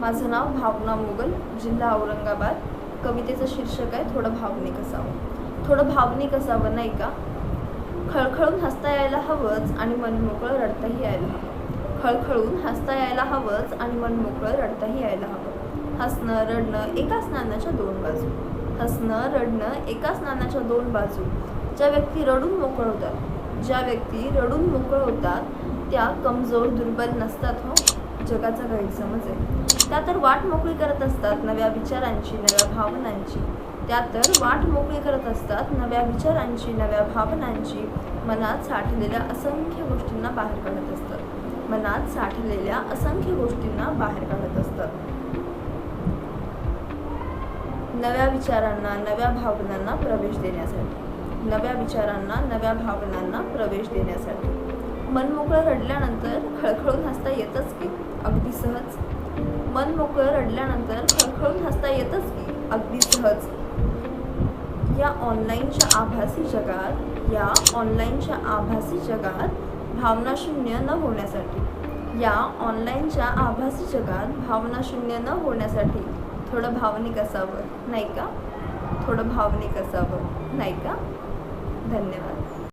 माझं नाव भावना मोगल जिल्हा औरंगाबाद. कवितेचं शीर्षक आहे थोडं भावनिक असावं. थोडं भावनिक असावं नाही का? खळखळून हसता यायला हवंच आणि मन मोकळं रडताही यायला हवं. खळखळून हसता यायला हवंच आणि मन मोकळं रडताही यायला हवं. हसणं रडणं एकाच नाण्याच्या दोन बाजू. हसणं रडणं एकाच नाण्याच्या दोन बाजू. ज्या व्यक्ती रडून मोकळ होतात ज्या व्यक्ती रडून मोकळ होतात त्या कमजोर दुर्बल नसतात हो. जगाचा गैरसमज आहे. त्या तर वाट मोकळी करत असतात नव्या विचारांची नव्या भावनांची. त्या तर वाट मोकळी करत असतात नव्या विचारांची नव्या भावनांची. मनात साठलेल्या असंख्य गोष्टींना बाहेर काढत असतात. मनात साठलेल्या असंख्य गोष्टींना बाहेर काढत असतात. नव्या विचारांना नव्या भावनांना प्रवेश देण्यासाठी. नव्या विचारांना नव्या भावनांना प्रवेश देण्यासाठी. मन मोकळं रडल्यानंतर खळखळून मोकळं रडल्यानंतर खळखळून हसता येतच की अगदी सहज. या ऑनलाईनच्या आभासी जगात या ऑनलाईनच्या आभासी जगात भावनाशून्य न होण्यासाठी या ऑनलाईनच्या आभासी जगात भावनाशून्य न होण्यासाठी थोडं भावनिक असावं नाही का? थोडं भावनिक असावं नाही का? धन्यवाद.